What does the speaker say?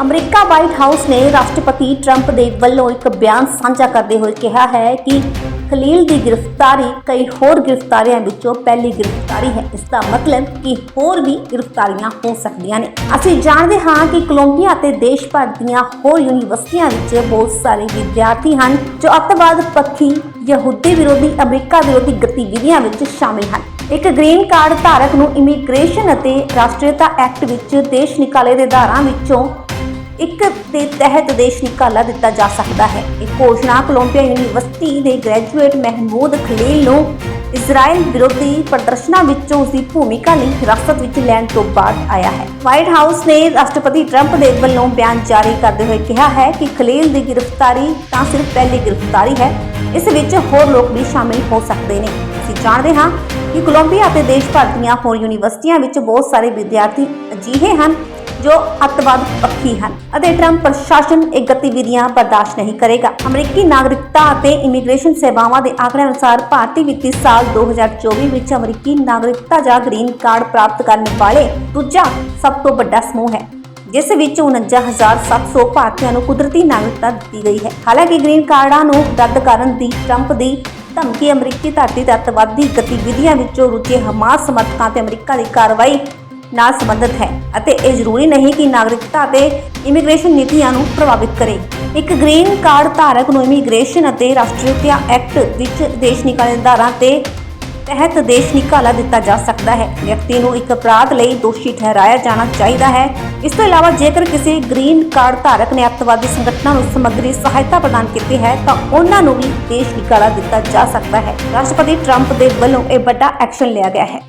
America white house ਨੇ ਰਾਸ਼ਟਰਪਤੀ Trump ਦੇ ਵੱਲੋਂ ਇੱਕ ਬਿਆਨ ਸਾਂਝਾ ਕਰਦੇ ਹੋਏ ਕਿਹਾ ਹੈ ਕਿ ਖਲੀਲ ਦੀ ਗ੍ਰਿਫਤਾਰੀ ਕਈ ਹੋਰ ਗ੍ਰਿਫਤਾਰੀਆਂ ਵਿੱਚੋਂ ਪਹਿਲੀ ਗ੍ਰਿਫਤਾਰੀ ਹੈ। ਇਸ ਦਾ ਮਤਲਬ ਕਿ ਹੋਰ ਵੀ ਗ੍ਰਿਫਤਾਰੀਆਂ ਹੋ ਸਕਦੀਆਂ ਨੇ। ਅਸੀਂ ਜਾਣਦੇ ਹਾਂ ਕਿ ਕੋਲੰਬੀਆ ਅਤੇ ਦੇਸ਼ ਭਰ ਦੀਆਂ ਹੋਰ ਯੂਨੀਵਰਸਿਟੀਆਂ ਵਿੱਚ ਬਹੁਤ ਸਾਰੇ ਵਿਦਿਆਰਥੀ ਹਨ ਜੋ ਅੱਤਵਾਦ ਪੱਖੀ ਯਹੂਦੀ ਵਿਰੋਧੀ ਅਮਰੀਕਾ ਵਿਰੋਧੀ ਗਤੀਵਿਧੀਆਂ ਵਿੱਚ ਸ਼ਾਮਿਲ ਹਨ। ਇੱਕ ਗ੍ਰੀਨ ਕਾਰਡ ਧਾਰਕ ਨੂੰ ਇਮੀਗ੍ਰੇਸ਼ਨ ਅਤੇ ਰਾਸ਼ਟਰੀਅਤਾ ਐਕਟ ਵਿੱਚ ਦੇਸ਼ ਨਿਕਾਲੇ ਦੇ ਆਧਾਰਾਂ ਵਿੱਚੋਂ ਇੱਕ ਦੇ ਤਹਿਤ ਦੇਸ਼ ਨਿਕਾਲਾ ਦਿੱਤਾ ਜਾ ਸਕਦਾ ਹੈ। ਇਹ ਘੋਸ਼ਣਾ ਕੋਲੰਬੀਆ ਯੂਨੀਵਰਸਿਟੀ ਦੇ ਗ੍ਰੈਜੂਏਟ ਮਹਿਮੂਦ ਖਲੀਲ ਨੂੰ ਇਜ਼ਰਾਈਲ ਵਿਰੋਧੀ ਪ੍ਰਦਰਸ਼ਨਾਂ ਵਿੱਚੋਂ ਉਸ ਭੂਮਿਕਾ ਲਈ ਹਿਰਾਸਤ ਵਿੱਚ ਲੈਣ ਤੋਂ ਬਾਅਦ ਆਇਆ ਹੈ। ਵਾਈਟ ਹਾਊਸ ਨੇ ਰਾਸ਼ਟਰਪਤੀ ਟਰੰਪ ਦੇ ਵੱਲੋਂ ਬਿਆਨ ਜਾਰੀ ਕਰਦੇ ਹੋਏ ਕਿਹਾ ਹੈ ਕਿ ਖਲੀਲ ਦੀ ਗ੍ਰਿਫਤਾਰੀ ਤਾਂ ਸਿਰਫ ਪਹਿਲੀ ਗ੍ਰਿਫਤਾਰੀ ਹੈ। ਇਸ ਵਿੱਚ ਹੋਰ ਲੋਕ ਵੀ ਸ਼ਾਮਿਲ ਹੋ ਸਕਦੇ ਨੇ। ਅਸੀਂ ਜਾਣਦੇ ਹਾਂ ਕਿ ਕੋਲੰਬੀਆ ਅਤੇ ਦੇਸ਼ ਭਰ ਦੀਆਂ ਹੋਰ ਯੂਨੀਵਰਸਿਟੀਆਂ ਵਿੱਚ ਬਹੁਤ ਸਾਰੇ ਵਿਦਿਆਰਥੀ ਅਜਿਹੇ ਹਨ ਜੋ ਅੱਤਵਾਦ ਪੱਖੀ ਹਨ ਅਤੇ ਟਰੰਪ ਪ੍ਰਸ਼ਾਸਨ ਇਹ ਗਤੀਵਿਧੀਆਂ ਬਰਦਾਸ਼ਤ ਨਹੀਂ ਕਰੇਗਾ। ਅਮਰੀਕੀ ਨਾਗਰਿਕਤਾ ਅਤੇ ਇਮੀਗ੍ਰੇਸ਼ਨ ਸੇਵਾਵਾਂ ਦੇ ਆંકੜਿਆਂ ਅਨੁਸਾਰ ਭਾਰਤੀ ਵਿੱਤੀ ਸਾਲ 2024 ਵਿੱਚ ਅਮਰੀਕੀ ਨਾਗਰਿਕਤਾ ਜਾਂ ਗ੍ਰੀਨ ਕਾਰਡ ਪ੍ਰਾਪਤ ਕਰਨ ਵਾਲੇ ਦੂਜਾ ਸਭ ਤੋਂ ਵੱਡਾ ਸਮੂਹ ਹੈ, ਜਿਸ ਵਿੱਚ 49700 ਭਾਰਤੀਆਂ ਨੂੰ ਕੁਦਰਤੀ ਨਾਗਰਿਕਤਾ ਦਿੱਤੀ ਗਈ ਹੈ। ਹਾਲਾਂਕਿ ਗ੍ਰੀਨ ਕਾਰਡਾਂ ਨੂੰ ਰੱਦ ਕਰਨ ਦੀ ਟਰੰਪ ਦੀ ਧਮਕੀ ਅਮਰੀਕੀ ਧਰਤੀ ਤੇ ਅੱਤਵਾਦੀ ਗਤੀਵਿਧੀਆਂ ਵਿੱਚੋਂ ਰੁੱਝੇ ਹਮਾਸ ਸਮਰਥਕਾਂ ਤੇ ਅਮਰੀਕਾ ਦੀ ਕਾਰਵਾਈ ਨਾਲ ਸੰਬੰਧਿਤ ਹੈ ਅਤੇ ਇਹ ਜ਼ਰੂਰੀ ਨਹੀਂ ਕਿ ਨਾਗਰਿਕਤਾ ਅਤੇ ਇਮੀਗ੍ਰੇਸ਼ਨ ਨੀਤੀਆਂ ਨੂੰ ਪ੍ਰਭਾਵਿਤ ਕਰੇ। ਇੱਕ ਗ੍ਰੀਨ ਕਾਰਡ ਧਾਰਕ ਨੂੰ ਇਮੀਗ੍ਰੇਸ਼ਨ ਅਤੇ ਰਾਸ਼ਟਰੀਅਤਾ ਐਕਟ ਵਿੱਚ ਦੇਸ਼ ਨਿਕਾਲੇ ਧਾਰਾਂ ਤੇ ਤਹਿਤ ਦੇਸ਼ ਨਿਕਾਲਾ ਦਿੱਤਾ ਜਾ ਸਕਦਾ ਹੈ। ਵਿਅਕਤੀ ਨੂੰ ਇੱਕ ਅਪਰਾਧ ਲਈ ਦੋਸ਼ੀ ਠਹਿਰਾਇਆ ਜਾਣਾ ਚਾਹੀਦਾ ਹੈ। ਇਸ ਤੋਂ ਇਲਾਵਾ ਜੇਕਰ ਕਿਸੇ ਗ੍ਰੀਨ ਕਾਰਡ ਧਾਰਕ ਨੇ ਅੱਤਵਾਦੀ ਸੰਗਠਨਾਂ ਨੂੰ ਸਮੱਗਰੀ ਸਹਾਇਤਾ ਪ੍ਰਦਾਨ ਕੀਤੀ ਹੈ, ਤਾਂ ਉਹਨਾਂ ਨੂੰ ਵੀ ਦੇਸ਼ ਨਿਕਾਲਾ ਦਿੱਤਾ ਜਾ ਸਕਦਾ ਹੈ। ਰਾਸ਼ਟਰਪਤੀ ਟਰੰਪ ਦੇ ਵੱਲੋਂ ਇਹ ਵੱਡਾ ਐਕਸ਼ਨ ਲਿਆ ਗਿਆ ਹੈ।